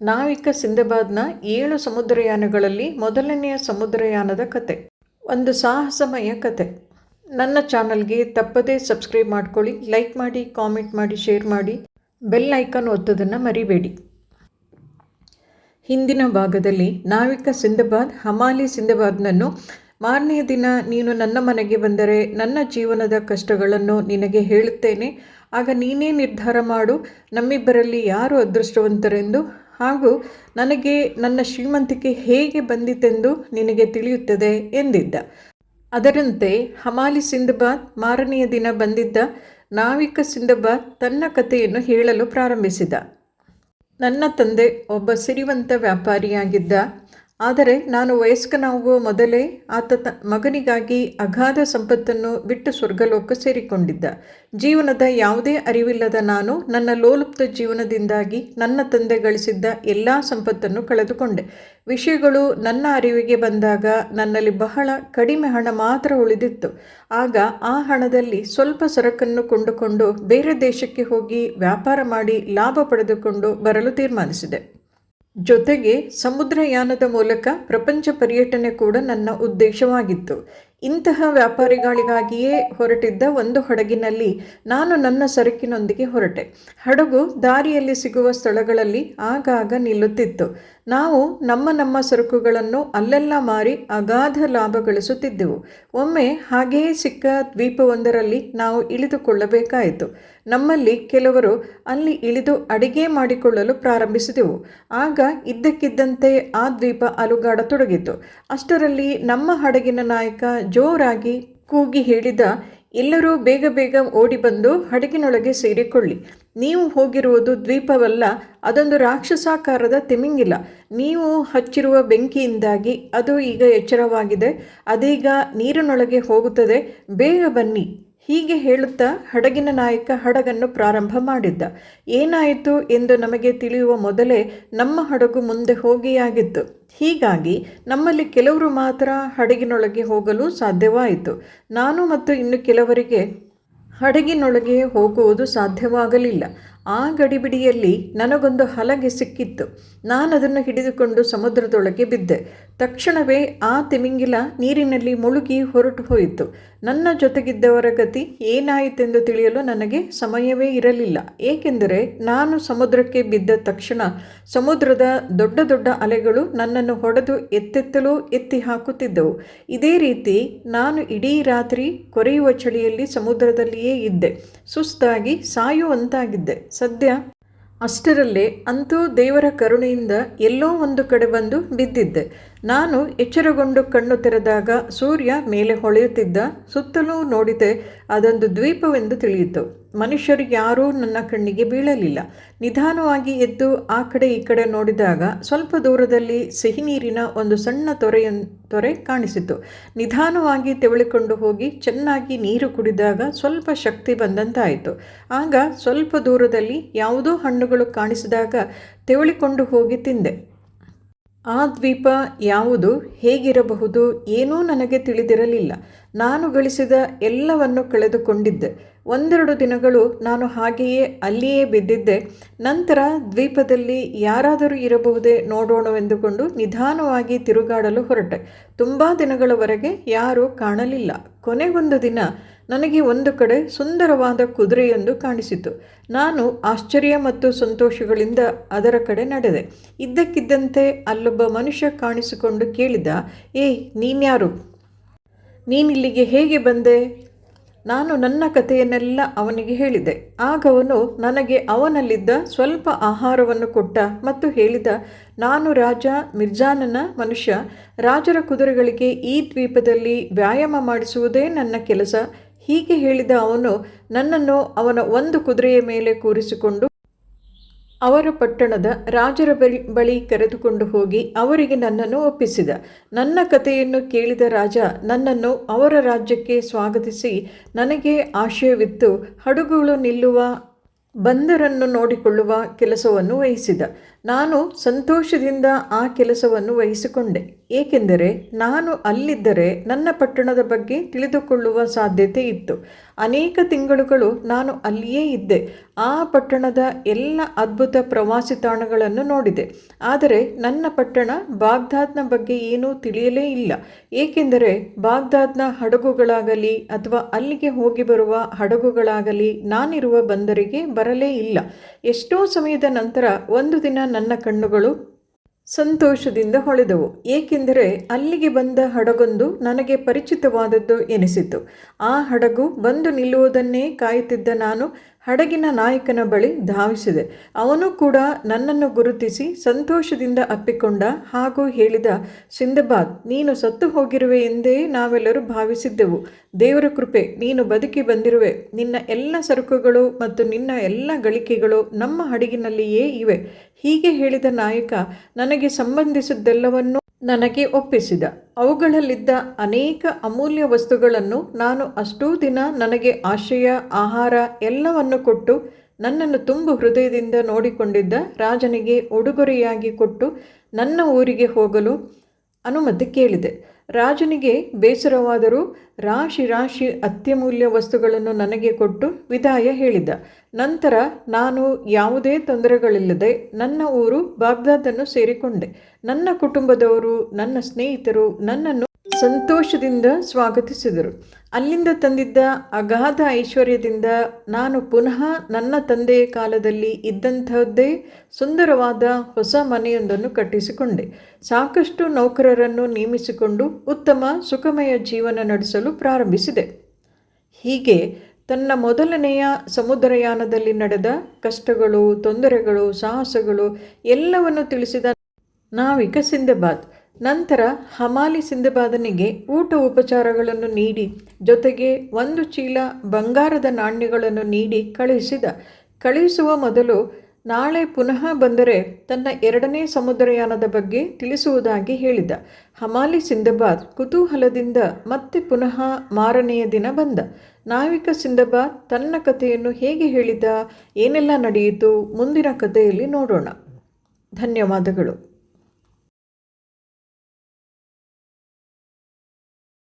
ನಾವಿಕ ಸಿಂಧಬಾದ್ನ ಏಳು ಸಮುದ್ರಯಾನಗಳಲ್ಲಿ ಮೊದಲನೆಯ ಸಮುದ್ರಯಾನದ ಕತೆ. ಒಂದು ಸಾಹಸಮಯ ಕತೆ. ನನ್ನ ಚಾನಲ್ಗೆ ತಪ್ಪದೇ ಸಬ್ಸ್ಕ್ರೈಬ್ ಮಾಡ್ಕೊಳ್ಳಿ, ಲೈಕ್ ಮಾಡಿ, ಕಾಮೆಂಟ್ ಮಾಡಿ, ಶೇರ್ ಮಾಡಿ, ಬೆಲ್ ಐಕಾನ್ ಒತ್ತೋದನ್ನು ಮರಿಬೇಡಿ. ಹಿಂದಿನ ಭಾಗದಲ್ಲಿ ನಾವಿಕ ಸಿಂಧಬಾದ್, ಹಮಾಲಿ ಸಿಂಧಬಾದ್ನನ್ನು ಮಾರನೆಯ ದಿನ ನೀನು ನನ್ನ ಮನೆಗೆ ಬಂದರೆ ನನ್ನ ಜೀವನದ ಕಷ್ಟಗಳನ್ನು ನಿನಗೆ ಹೇಳುತ್ತೇನೆ. ಆಗ ನೀನೇ ನಿರ್ಧಾರ ಮಾಡು, ನಮ್ಮಿಬ್ಬರಲ್ಲಿ ಯಾರು ಅದೃಷ್ಟವಂತರೆಂದು ಹಾಗೂ ನನಗೆ ನನ್ನ ಶ್ರೀಮಂತಿಕೆ ಹೇಗೆ ಬಂದಿತೆಂದು ನಿನಗೆ ತಿಳಿಯುತ್ತದೆ ಎಂದಿದ್ದ. ಅದರಂತೆ ಹಮಾಲಿ ಸಿಂಧಬಾದ್ ಮಾರನೆಯ ದಿನ ಬಂದಿದ್ದ ನಾವಿಕ ಸಿಂಧಬಾದ್ ತನ್ನ ಕಥೆಯನ್ನು ಹೇಳಲು ಪ್ರಾರಂಭಿಸಿದ. ನನ್ನ ತಂದೆ ಒಬ್ಬ ಸಿರಿವಂತ ವ್ಯಾಪಾರಿಯಾಗಿದ್ದ ಆದರೆ ನಾನು ವಯಸ್ಕನಾಗುವ ಮೊದಲೇ ಆತ ತ ಮಗನಿಗಾಗಿ ಅಗಾಧ ಸಂಪತ್ತನ್ನು ಬಿಟ್ಟು ಸ್ವರ್ಗಲೋಕ ಸೇರಿಕೊಂಡಿದ್ದ. ಜೀವನದ ಯಾವುದೇ ಅರಿವಿಲ್ಲದ ನಾನು ನನ್ನ ಲೋಲುಪ್ತ ಜೀವನದಿಂದಾಗಿ ನನ್ನ ತಂದೆ ಗಳಿಸಿದ್ದ ಎಲ್ಲ ಸಂಪತ್ತನ್ನು ಕಳೆದುಕೊಂಡೆ. ವಿಷಯಗಳು ನನ್ನ ಅರಿವಿಗೆ ಬಂದಾಗ ನನ್ನಲ್ಲಿ ಬಹಳ ಕಡಿಮೆ ಹಣ ಮಾತ್ರ ಉಳಿದಿತ್ತು. ಆಗ ಆ ಹಣದಲ್ಲಿ ಸ್ವಲ್ಪ ಸರಕನ್ನು ಕೊಂಡುಕೊಂಡು ಬೇರೆ ದೇಶಕ್ಕೆ ಹೋಗಿ ವ್ಯಾಪಾರ ಮಾಡಿ ಲಾಭ ಪಡೆದುಕೊಂಡು ಬರಲು ತೀರ್ಮಾನಿಸಿದೆ. ಜೊತೆಗೆ ಸಮುದ್ರಯಾನದ ಮೂಲಕ ಪ್ರಪಂಚ ಪರ್ಯಟನೆ ಕೂಡ ನನ್ನ ಉದ್ದೇಶವಾಗಿತ್ತು. ಇಂತಹ ವ್ಯಾಪಾರಿಗಳಿಗಾಗಿಯೇ ಹೊರಟಿದ್ದ ಒಂದು ಹಡಗಿನಲ್ಲಿ ನಾನು ನನ್ನ ಸರಕಿನೊಂದಿಗೆ ಹೊರಟೆ. ಹಡಗು ದಾರಿಯಲ್ಲಿ ಸಿಗುವ ಸ್ಥಳಗಳಲ್ಲಿ ಆಗಾಗ ನಿಲ್ಲುತ್ತಿತ್ತು. ನಾವು ನಮ್ಮ ನಮ್ಮ ಸರಕುಗಳನ್ನು ಅಲ್ಲೆಲ್ಲ ಮಾರಿ ಅಗಾಧ ಲಾಭ ಗಳಿಸುತ್ತಿದ್ದೆವು. ಒಮ್ಮೆ ಹಾಗೆಯೇ ಸಿಕ್ಕ ದ್ವೀಪವೊಂದರಲ್ಲಿ ನಾವು ಇಳಿದುಕೊಳ್ಳಬೇಕಾಯಿತು. ನಮ್ಮಲ್ಲಿ ಕೆಲವರು ಅಲ್ಲಿ ಇಳಿದು ಅಡಿಗೆ ಮಾಡಿಕೊಳ್ಳಲು ಪ್ರಾರಂಭಿಸಿದೆವು. ಆಗ ಇದ್ದಕ್ಕಿದ್ದಂತೆ ಆ ದ್ವೀಪ ಅಲುಗಾಡತೊಡಗಿತು. ಅಷ್ಟರಲ್ಲಿ ನಮ್ಮ ಹಡಗಿನ ನಾಯಕ ಜೋರಾಗಿ ಕೂಗಿ ಹೇಳಿದ, ಎಲ್ಲರೂ ಬೇಗ ಬೇಗ ಓಡಿ ಬಂದು ಹಡಗಿನೊಳಗೆ ಸೇರಿಕೊಳ್ಳಿ. ನೀವು ಹೋಗಿರುವುದು ದ್ವೀಪವಲ್ಲ, ಅದೊಂದು ರಾಕ್ಷಸಾಕಾರದ ತಿಮಿಂಗಿಲ್ಲ ನೀವು ಹಚ್ಚಿರುವ ಬೆಂಕಿಯಿಂದಾಗಿ ಅದು ಈಗ ಎಚ್ಚರವಾಗಿದೆ. ಅದೀಗ ನೀರಿನೊಳಗೆ ಹೋಗುತ್ತದೆ. ಬೇಗ ಬನ್ನಿ. ಹೀಗೆ ಹೇಳುತ್ತಾ ಹಡಗಿನ ನಾಯಕ ಹಡಗನ್ನು ಪ್ರಾರಂಭ ಮಾಡಿದ್ದ. ಏನಾಯಿತು ಎಂದು ನಮಗೆ ತಿಳಿಯುವ ಮೊದಲೇ ನಮ್ಮ ಹಡಗು ಮುಂದೆ ಹೋಗಿಯಾಗಿತ್ತು. ಹೀಗಾಗಿ ನಮ್ಮಲ್ಲಿ ಕೆಲವರು ಮಾತ್ರ ಹಡಗಿನೊಳಗೆ ಹೋಗಲು ಸಾಧ್ಯವಾಯಿತು. ನಾನು ಮತ್ತು ಇನ್ನು ಕೆಲವರಿಗೆ ಹಡಗಿನೊಳಗೆ ಹೋಗುವುದು ಸಾಧ್ಯವಾಗಲಿಲ್ಲ. ಆ ಗಡಿಬಿಡಿಯಲ್ಲಿ ನನಗೊಂದು ಹಲಗೆ ಸಿಕ್ಕಿತ್ತು. ನಾನದನ್ನು ಹಿಡಿದುಕೊಂಡು ಸಮುದ್ರದೊಳಗೆ ಬಿದ್ದೆ. ತಕ್ಷಣವೇ ಆ ತಿಮಿಂಗಿಲ ನೀರಿನಲ್ಲಿ ಮುಳುಗಿ ಹೊರಟು ಹೋಯಿತು. ನನ್ನ ಜೊತೆಗಿದ್ದವರ ಗತಿ ಏನಾಯಿತೆಂದು ತಿಳಿಯಲು ನನಗೆ ಸಮಯವೇ ಇರಲಿಲ್ಲ. ಏಕೆಂದರೆ ನಾನು ಸಮುದ್ರಕ್ಕೆ ಬಿದ್ದ ತಕ್ಷಣ ಸಮುದ್ರದ ದೊಡ್ಡ ದೊಡ್ಡ ಅಲೆಗಳು ನನ್ನನ್ನು ಹೊಡೆದು ಎತ್ತೆತ್ತಲು ಎತ್ತಿ ಹಾಕುತ್ತಿದ್ದವು. ಇದೇ ರೀತಿ ನಾನು ಇಡೀ ರಾತ್ರಿ ಕೊರೆಯುವ ಚಳಿಯಲ್ಲಿ ಸಮುದ್ರದಲ್ಲಿಯೇ ಇದ್ದೆ. ಸುಸ್ತಾಗಿ ಸಾಯುವಂತಾಗಿದ್ದೆ. ಸದ್ಯ ಅಷ್ಟರಲ್ಲೇ ಅಂತೂ ದೇವರ ಕರುಣೆಯಿಂದ ಎಲ್ಲೋ ಒಂದು ಕಡೆ ಬಂದು ಬಿದ್ದಿದ್ದೆ. ನಾನು ಎಚ್ಚರಗೊಂಡು ಕಣ್ಣು ತೆರೆದಾಗ ಸೂರ್ಯ ಮೇಲೆ ಹೊಳೆಯುತ್ತಿದ್ದ ಸುತ್ತಲೂ ನೋಡಿದೆ, ಅದೊಂದು ದ್ವೀಪವೆಂದು ತಿಳಿಯಿತು. ಮನುಷ್ಯರು ಯಾರೂ ನನ್ನ ಕಣ್ಣಿಗೆ ಬೀಳಲಿಲ್ಲ. ನಿಧಾನವಾಗಿ ಎದ್ದು ಆ ಕಡೆ ಈ ಕಡೆ ನೋಡಿದಾಗ ಸ್ವಲ್ಪ ದೂರದಲ್ಲಿ ಸಿಹಿ ನೀರಿನ ಒಂದು ಸಣ್ಣ ತೊರೆಯ, ತೊರೆ ಕಾಣಿಸಿತು. ನಿಧಾನವಾಗಿ ತೆವಳಿಕೊಂಡು ಹೋಗಿ ಚೆನ್ನಾಗಿ ನೀರು ಕುಡಿದಾಗ ಸ್ವಲ್ಪ ಶಕ್ತಿ ಬಂದಂತಾಯಿತು. ಆಗ ಸ್ವಲ್ಪ ದೂರದಲ್ಲಿ ಯಾವುದೋ ಹಣ್ಣುಗಳು ಕಾಣಿಸಿದಾಗ ತೆವಳಿಕೊಂಡು ಹೋಗಿ ತಿಂದೆ. ಆ ದ್ವೀಪ ಯಾವುದು, ಹೇಗಿರಬಹುದು, ಏನೂ ನನಗೆ ತಿಳಿದಿರಲಿಲ್ಲ. ನಾನು ಗಳಿಸಿದ ಎಲ್ಲವನ್ನು ಕಳೆದುಕೊಂಡಿದ್ದೆ. ಒಂದೆರಡು ದಿನಗಳು ನಾನು ಹಾಗೆಯೇ ಅಲ್ಲಿಯೇ ಬಿದ್ದಿದ್ದೆ. ನಂತರ ದ್ವೀಪದಲ್ಲಿ ಯಾರಾದರೂ ಇರಬಹುದೇ ನೋಡೋಣವೆಂದುಕೊಂಡು ನಿಧಾನವಾಗಿ ತಿರುಗಾಡಲು ಹೊರಟೆ. ತುಂಬ ದಿನಗಳವರೆಗೆ ಯಾರೂ ಕಾಣಲಿಲ್ಲ. ಕೊನೆಗೊಂದು ದಿನ ನನಗೆ ಒಂದು ಕಡೆ ಸುಂದರವಾದ ಕುದುರೆಯೊಂದು ಕಾಣಿಸಿತು. ನಾನು ಆಶ್ಚರ್ಯ ಮತ್ತು ಸಂತೋಷಗಳಿಂದ ಅದರ ಕಡೆ ನಡೆದೆ. ಇದ್ದಕ್ಕಿದ್ದಂತೆ ಅಲ್ಲೊಬ್ಬ ಮನುಷ್ಯ ಕಾಣಿಸಿಕೊಂಡು ಕೇಳಿದ, ಏಯ್, ನೀನ್ಯಾರು? ನೀನಿಲ್ಲಿಗೆ ಹೇಗೆ ಬಂದೆ? ನಾನು ನನ್ನ ಕಥೆಯನ್ನೆಲ್ಲ ಅವನಿಗೆ ಹೇಳಿದೆ. ಆಗ ಅವನು, ನನಗೆ ಅವನಲ್ಲಿದ್ದ ಸ್ವಲ್ಪ ಆಹಾರವನ್ನು ಕೊಟ್ಟ ಮತ್ತು ಹೇಳಿದ, ನಾನು ರಾಜ ಮಿರ್ಜಾನನ ಮನುಷ್ಯ. ರಾಜರ ಕುದುರೆಗಳಿಗೆ ಈ ದ್ವೀಪದಲ್ಲಿ ವ್ಯಾಯಾಮ ಮಾಡಿಸುವುದೇ ನನ್ನ ಕೆಲಸ. ಹೀಗೆ ಹೇಳಿದ ಅವನು, ನನ್ನನ್ನು ಅವನ ಒಂದು ಕುದುರೆಯ ಮೇಲೆ ಕೂರಿಸಿಕೊಂಡು ಅವರ ಪಟ್ಟಣದ ರಾಜರ ಬಳಿ ಬಳಿ ಕರೆದುಕೊಂಡು ಹೋಗಿ ಅವರಿಗೆ ನನ್ನನ್ನು ಒಪ್ಪಿಸಿದ. ನನ್ನ ಕಥೆಯನ್ನು ಕೇಳಿದ ರಾಜ, ನನ್ನನ್ನು ಅವರ ರಾಜ್ಯಕ್ಕೆ ಸ್ವಾಗತಿಸಿ ನನಗೆ ಆಶಯವಿತ್ತು. ಹಡಗುಗಳು ನಿಲ್ಲುವ, ಬಂದರನ್ನು ನೋಡಿಕೊಳ್ಳುವ ಕೆಲಸವನ್ನು ವಹಿಸಿದ. ನಾನು ಸಂತೋಷದಿಂದ ಆ ಕೆಲಸವನ್ನು ವಹಿಸಿಕೊಂಡೆ. ಏಕೆಂದರೆ ನಾನು ಅಲ್ಲಿದ್ದರೆ ನನ್ನ ಪಟ್ಟಣದ ಬಗ್ಗೆ ತಿಳಿದುಕೊಳ್ಳುವ ಸಾಧ್ಯತೆ ಇತ್ತು. ಅನೇಕ ತಿಂಗಳುಗಳು ನಾನು ಅಲ್ಲಿಯೇ ಇದ್ದೆ. ಆ ಪಟ್ಟಣದ ಎಲ್ಲ ಅದ್ಭುತ ಪ್ರವಾಸಿ ತಾಣಗಳನ್ನು ನೋಡಿದೆ. ಆದರೆ ನನ್ನ ಪಟ್ಟಣ ಬಾಗ್ದಾದ್ನ ಬಗ್ಗೆ ಏನೂ ತಿಳಿಯಲೇ ಇಲ್ಲ. ಏಕೆಂದರೆ ಬಾಗ್ದಾದ್ನ ಹಡಗುಗಳಾಗಲಿ ಅಥವಾ ಅಲ್ಲಿಗೆ ಹೋಗಿ ಬರುವ ಹಡಗುಗಳಾಗಲಿ ನಾನಿರುವ ಬಂದರಿಗೆ ಬರಲೇ ಇಲ್ಲ. ಎಷ್ಟೋ ಸಮಯದ ನಂತರ ಒಂದು ದಿನ ನನ್ನ ಕಣ್ಣುಗಳು ಸಂತೋಷದಿಂದ ಹೊಳೆದವು. ಏಕೆಂದರೆ ಅಲ್ಲಿಗೆ ಬಂದ ಹಡಗೊಂದು ನನಗೆ ಪರಿಚಿತವಾದದ್ದು ಎನಿಸಿತು. ಆ ಹಡಗು ಬಂದು ನಿಲ್ಲುವುದನ್ನೇ ಕಾಯುತ್ತಿದ್ದ ನಾನು ಹಡಗಿನ ನಾಯಕನ ಬಳಿ ಧಾವಿಸಿದೆ. ಅವನು ಕೂಡ ನನ್ನನ್ನು ಗುರುತಿಸಿ ಸಂತೋಷದಿಂದ ಅಪ್ಪಿಕೊಂಡ ಹಾಗೂ ಹೇಳಿದ ಸಿಂದಬಾದ್ ನೀನು ಸತ್ತು ಹೋಗಿರುವೆ ಎಂದೇ ನಾವೆಲ್ಲರೂ ಭಾವಿಸಿದ್ದೆವು. ದೇವರ ಕೃಪೆ, ನೀನು ಬದುಕಿ ಬಂದಿರುವೆ. ನಿನ್ನ ಎಲ್ಲ ಸರಕುಗಳು ಮತ್ತು ನಿನ್ನ ಎಲ್ಲ ಗಳಿಕೆಗಳು ನಮ್ಮ ಹಡಗಿನಲ್ಲಿಯೇ ಇವೆ. ಹೀಗೆ ಹೇಳಿದ ನಾಯಕ, ನನಗೆ ಸಂಬಂಧಿಸಿದ್ದೆಲ್ಲವನ್ನೂ ನನಗೆ ಒಪ್ಪಿಸಿದ. ಅವುಗಳಲ್ಲಿದ್ದ ಅನೇಕ ಅಮೂಲ್ಯ ವಸ್ತುಗಳನ್ನು ನಾನು ಅಷ್ಟೂ ದಿನ ನನಗೆ ಆಶ್ರಯ ಆಹಾರ ಎಲ್ಲವನ್ನು ಕೊಟ್ಟು ನನ್ನನ್ನು ತುಂಬು ಹೃದಯದಿಂದ ನೋಡಿಕೊಂಡಿದ್ದ ರಾಜನಿಗೆ ಉಡುಗೊರೆಯಾಗಿ ಕೊಟ್ಟು ನನ್ನ ಊರಿಗೆ ಹೋಗಲು ಅನುಮತಿ ಕೇಳಿದೆ. ರಾಜನಿಗೆ ಬೇಸರವಾದರೂ ರಾಶಿ ರಾಶಿ ಅತ್ಯಮೂಲ್ಯ ವಸ್ತುಗಳನ್ನು ನನಗೆ ಕೊಟ್ಟು ವಿದಾಯ ಹೇಳಿದ. ನಂತರ ನಾನು ಯಾವುದೇ ತೊಂದರೆಗಳಿಲ್ಲದೆ ನನ್ನ ಊರು ಬಾಗ್ದಾದನ್ನು ಸೇರಿಕೊಂಡೆ. ನನ್ನ ಕುಟುಂಬದವರು, ನನ್ನ ಸ್ನೇಹಿತರು ನನ್ನನ್ನು ಸಂತೋಷದಿಂದ ಸ್ವಾಗತಿಸಿದರು. ಅಲ್ಲಿಂದ ತಂದಿದ್ದ ಅಗಾಧ ಐಶ್ವರ್ಯದಿಂದ ನಾನು ಪುನಃ ನನ್ನ ತಂದೆಯ ಕಾಲದಲ್ಲಿ ಇದ್ದಂಥದ್ದೇ ಸುಂದರವಾದ ಹೊಸ ಮನೆಯೊಂದನ್ನು ಕಟ್ಟಿಸಿಕೊಂಡೆ. ಸಾಕಷ್ಟು ನೌಕರರನ್ನು ನೇಮಿಸಿಕೊಂಡು ಉತ್ತಮ ಸುಖಮಯ ಜೀವನ ನಡೆಸಲು ಪ್ರಾರಂಭಿಸಿದೆ. ಹೀಗೆ ತನ್ನ ಮೊದಲನೆಯ ಸಮುದ್ರಯಾನದಲ್ಲಿ ನಡೆದ ಕಷ್ಟಗಳು, ತೊಂದರೆಗಳು, ಸಾಹಸಗಳು ಎಲ್ಲವನ್ನು ತಿಳಿಸಿದ ನಾವಿಕ ಸಿಂದಬಾದ್ ನಂತರ ಹಮಾಲಿ ಸಿಂಧಬಾದನಿಗೆ ಊಟ ಉಪಚಾರಗಳನ್ನು ನೀಡಿ, ಜೊತೆಗೆ ಒಂದು ಚೀಲ ಬಂಗಾರದ ನಾಣ್ಯಗಳನ್ನು ನೀಡಿ ಕಳುಹಿಸಿದ. ಕಳುಹಿಸುವ ಮೊದಲು ನಾಳೆ ಪುನಃ ಬಂದರೆ ತನ್ನ ಎರಡನೇ ಸಮುದ್ರಯಾನದ ಬಗ್ಗೆ ತಿಳಿಸುವುದಾಗಿ ಹೇಳಿದ. ಹಮಾಲಿ ಸಿಂಧಬಾದ್ ಕುತೂಹಲದಿಂದ ಮತ್ತೆ ಪುನಃ ಮಾರನೆಯ ದಿನ ಬಂದ. ನಾವಿಕ ಸಿಂಧಬಾದ್ ತನ್ನ ಕಥೆಯನ್ನು ಹೇಗೆ ಹೇಳಿದ, ಏನೆಲ್ಲ ನಡೆಯಿತು, ಮುಂದಿನ ಕಥೆಯಲ್ಲಿ ನೋಡೋಣ. ಧನ್ಯವಾದಗಳು.